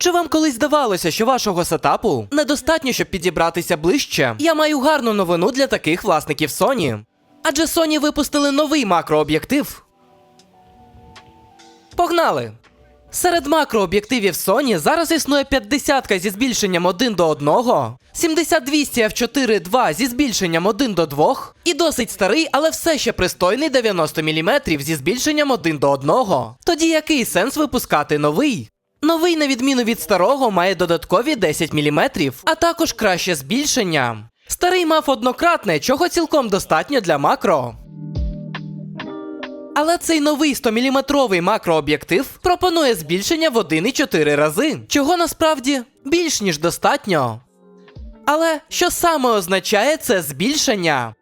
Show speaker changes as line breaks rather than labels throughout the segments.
Чи вам колись здавалося, що вашого сетапу недостатньо, щоб підібратися ближче? Я маю гарну новину для таких власників Sony. Адже Sony випустили новий макрооб'єктив. Погнали! Серед макрооб'єктивів Sony зараз існує 50 зі збільшенням 1 до 1, 7200 f4 2 зі збільшенням 1 до 2 і досить старий, але все ще пристойний 90 мм зі збільшенням 1 до 1. Тоді який сенс випускати новий? Новий, на відміну від старого, має додаткові 10 мм, а також краще збільшення. Старий мав однократне, чого цілком достатньо для макро. Але цей новий 100-мм макрооб'єктив пропонує збільшення в 1,4 рази, чого насправді більш ніж достатньо. Але що саме означає це збільшення?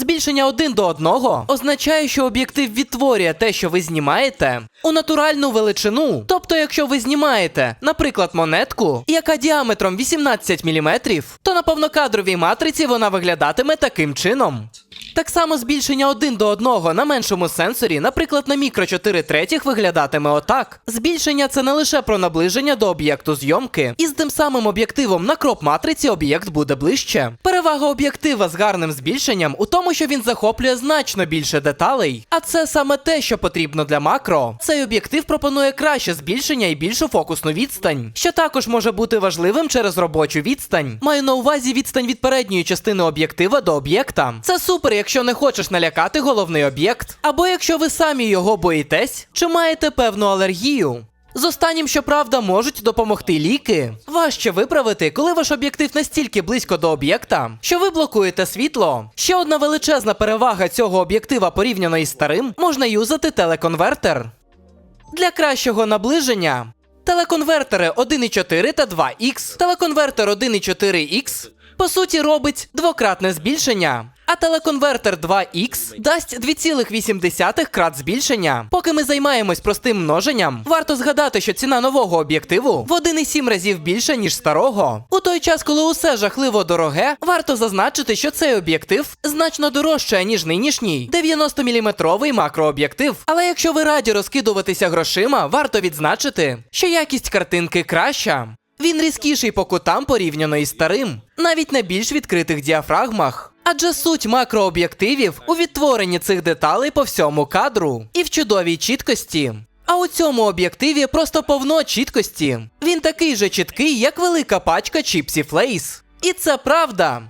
Збільшення один до одного означає, що об'єктив відтворює те, що ви знімаєте, у натуральну величину. Тобто, якщо ви знімаєте, наприклад, монетку, яка діаметром 18 мм, то на повнокадровій матриці вона виглядатиме таким чином. Так само збільшення один до одного на меншому сенсорі, наприклад, на мікро 4 третіх виглядатиме отак. Збільшення це не лише про наближення до об'єкту зйомки, і з тим самим об'єктивом на кроп матриці об'єкт буде ближче. Перевага об'єктива з гарним збільшенням у тому, що він захоплює значно більше деталей. А це саме те, що потрібно для макро. Цей об'єктив пропонує краще збільшення і більшу фокусну відстань, що також може бути важливим через робочу відстань. Маю на увазі відстань від передньої частини об'єктива до об'єкта. Це супер, якщо не хочеш налякати головний об'єкт, або якщо ви самі його боїтесь, чи маєте певну алергію. З останнім, щоправда, можуть допомогти ліки. Важче виправити, коли ваш об'єктив настільки близько до об'єкта, що ви блокуєте світло. Ще одна величезна перевага цього об'єктива порівняно із старим можна юзати телеконвертер. Для кращого наближення телеконвертери 1.4 та 2X. Телеконвертер 1.4X по суті робить двократне збільшення. А телеконвертер 2X дасть 2,8 крат збільшення. Поки ми займаємось простим множенням, варто згадати, що ціна нового об'єктиву в 1,7 разів більша, ніж старого. У той час, коли усе жахливо дороге, варто зазначити, що цей об'єктив значно дорожче, ніж нинішній 90-мм макрооб'єктив. Але якщо ви раді розкидуватися грошима, варто відзначити, що якість картинки краща. Він різкіший по кутам порівняно із старим, навіть на більш відкритих діафрагмах. Адже суть макрооб'єктивів у відтворенні цих деталей по всьому кадру і в чудовій чіткості. А у цьому об'єктиві просто повно чіткості. Він такий же чіткий, як велика пачка чіпсів Лейс. І це правда.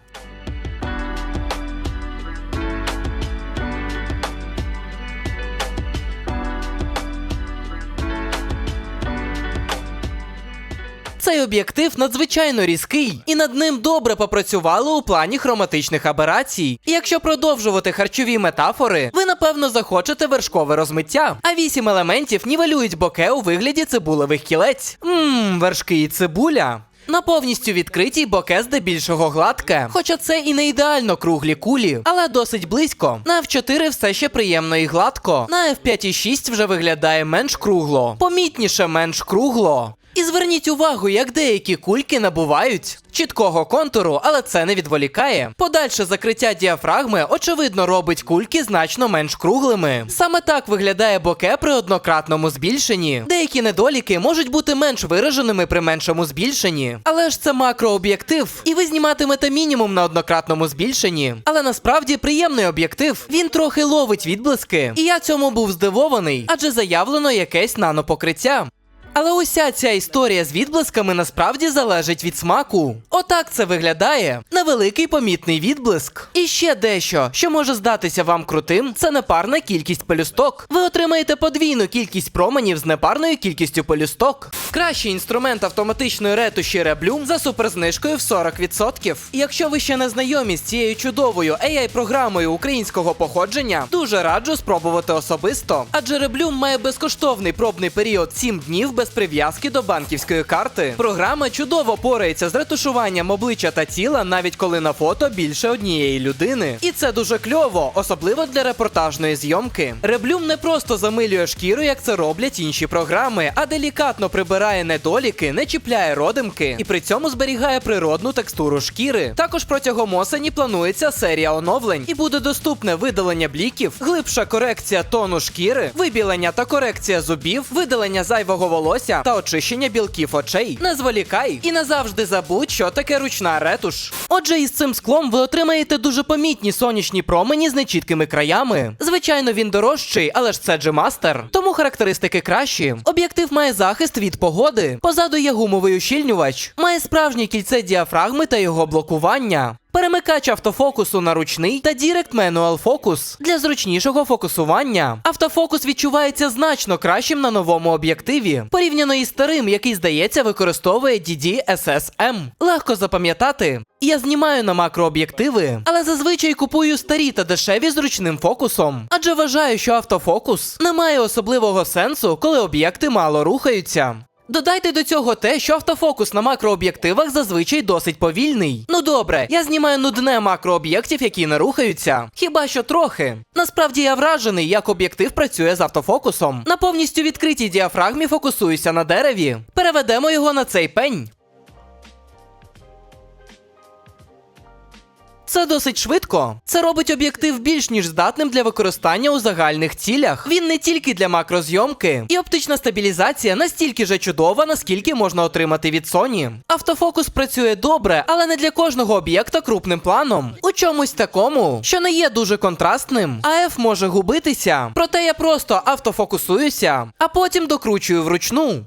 Цей об'єктив надзвичайно різкий, і над ним добре попрацювали у плані хроматичних аберацій. І якщо продовжувати харчові метафори, ви напевно захочете вершкове розмиття. А вісім елементів нівелюють боке у вигляді цибулевих кілець. Ммм, вершки і цибуля. На повністю відкритій боке здебільшого гладке, хоча це і не ідеально круглі кулі, але досить близько. На F4 все ще приємно і гладко. На F5 і 6 вже виглядає менш кругло, помітніше менш кругло. І зверніть увагу, як деякі кульки набувають чіткого контуру, але це не відволікає. Подальше закриття діафрагми, очевидно, робить кульки значно менш круглими. Саме так виглядає боке при однократному збільшенні. Деякі недоліки можуть бути менш вираженими при меншому збільшенні. Але ж це макрооб'єктив, і ви зніматимете мінімум на однократному збільшенні. Але насправді приємний об'єктив. Він трохи ловить відблиски. І я цьому був здивований, адже заявлено якесь нанопокриття. Але уся ця історія з відблисками насправді залежить від смаку. Отак це виглядає. Невеликий помітний відблиск. І ще дещо, що може здатися вам крутим, це непарна кількість пелюсток. Ви отримаєте подвійну кількість променів з непарною кількістю пелюсток. Кращий інструмент автоматичної ретуші Реблюм за суперзнижкою в 40%. І якщо ви ще не знайомі з цією чудовою AI-програмою українського походження, дуже раджу спробувати особисто. Адже Реблюм має безкоштовний пробний період 7 днів без прив'язки до банківської карти. Програма чудово порається з ретушуванням обличчя та тіла, навіть коли на фото більше однієї людини. І це дуже кльово, особливо для репортажної зйомки. Реблюм не просто замилює шкіру, як це роблять інші програми, а делікатно прибирає недоліки, не чіпляє родимки і при цьому зберігає природну текстуру шкіри. Також протягом осені планується серія оновлень і буде доступне видалення бліків, глибша корекція тону шкіри, вибілення та корекція зубів, видалення зайвого волосся та очищення білків очей. Не зволікай і назавжди забудь, що таке ручна ретуш. Отже, із цим склом ви отримаєте дуже помітні сонячні промені з нечіткими краями. Звичайно, він дорожчий, але ж це G-Master, тому характеристики кращі. Об'єктив має захист від погоди. Позаду є гумовий ущільнювач, має справжнє кільце діафрагми та його блокування. Перемикач автофокусу на ручний та Direct Manual Focus для зручнішого фокусування. Автофокус відчувається значно кращим на новому об'єктиві, порівняно із старим, який, здається, використовує DD-SSM. Легко запам'ятати. Я знімаю на макрооб'єктиви, але зазвичай купую старі та дешеві з ручним фокусом, адже вважаю, що автофокус не має особливого сенсу, коли об'єкти мало рухаються. Додайте до цього те, що автофокус на макрооб'єктивах зазвичай досить повільний. Ну добре, я знімаю нудне макрооб'єктів, які не рухаються. Хіба що трохи. Насправді я вражений, як об'єктив працює з автофокусом. На повністю відкритій діафрагмі фокусуюся на дереві. Переведемо його на цей пень. Це досить швидко. Це робить об'єктив більш ніж здатним для використання у загальних цілях. Він не тільки для макрозйомки, і оптична стабілізація настільки же чудова, наскільки можна отримати від Sony. Автофокус працює добре, але не для кожного об'єкта крупним планом. У чомусь такому, що не є дуже контрастним, АФ може губитися. Проте я просто автофокусуюся, а потім докручую вручну.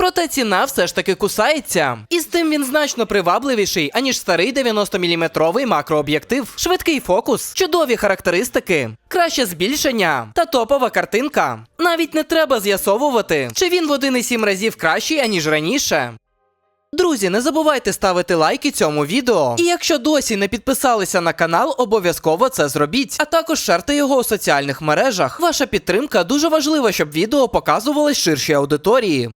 Проте ціна все ж таки кусається. І з тим він значно привабливіший, аніж старий 90-мм макрооб'єктив, швидкий фокус, чудові характеристики, краще збільшення та топова картинка. Навіть не треба з'ясовувати, чи він в 1,7 разів кращий, аніж раніше. Друзі, не забувайте ставити лайки цьому відео. І якщо досі не підписалися на канал, обов'язково це зробіть. А також шерте його у соціальних мережах. Ваша підтримка дуже важлива, щоб відео показувалось ширшій аудиторії.